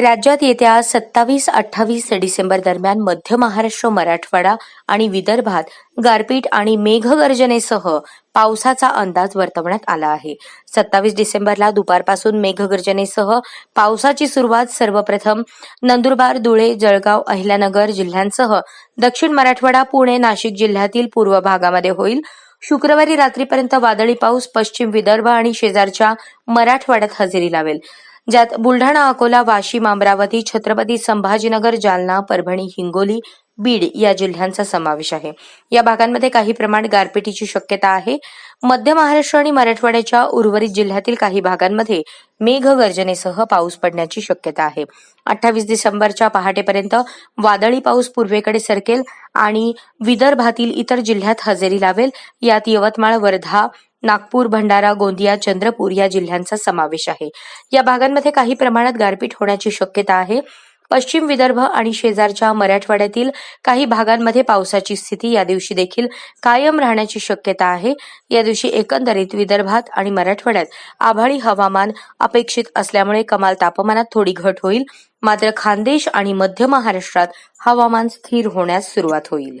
राज्यात येत्या सत्तावीस अठ्ठावीस डिसेंबर दरम्यान मध्य महाराष्ट्र मराठवाडा आणि विदर्भात गारपीट आणि मेघगर्जनेसह पावसाचा अंदाज वर्तवण्यात आला आहे. सत्तावीस डिसेंबरला दुपारपासून मेघगर्जनेसह पावसाची सुरुवात सर्वप्रथम नंदुरबार धुळे जळगाव अहिल्यानगर जिल्ह्यांसह दक्षिण मराठवाडा पुणे नाशिक जिल्ह्यातील पूर्व भागामध्ये होईल. शुक्रवारी रात्रीपर्यंत वादळी पाऊस पश्चिम विदर्भ आणि शेजारच्या मराठवाड्यात हजेरी लावेल. ज्यात बुलढाणा अकोला वाशिम अमरावती छत्रपती संभाजीनगर जालना परभणी हिंगोली बीड या जिल्ह्यांचा समावेश आहे. या भागांमध्ये काही प्रमाणात गारपिटीची शक्यता आहे. मध्य महाराष्ट्र आणि मराठवाड्याच्या उर्वरित जिल्ह्यातील काही भागांमध्ये मेघगर्जनेसह पाऊस पडण्याची शक्यता आहे. अठ्ठावीस डिसेंबरच्या पहाटेपर्यंत वादळी पाऊस पूर्वेकडे सरकेल आणि विदर्भातील इतर जिल्ह्यात हजेरी लावेल. यात यवतमाळ वर्धा नागपूर भंडारा गोंदिया चंद्रपूर या जिल्ह्यांचा समावेश आहे. या भागांमध्ये काही प्रमाणात गारपीट होण्याची शक्यता आहे. पश्चिम विदर्भ आणि शेजारच्या मराठवाड्यातील काही भागांमध्ये पावसाची स्थिती या दिवशी देखील कायम राहण्याची शक्यता आहे. या दिवशी एकंदरीत विदर्भात आणि मराठवाड्यात आभाळी हवामान अपेक्षित असल्यामुळे कमाल तापमानात थोडी घट होईल. मात्र खानदेश आणि मध्य महाराष्ट्रात हवामान स्थिर होण्यास सुरुवात होईल.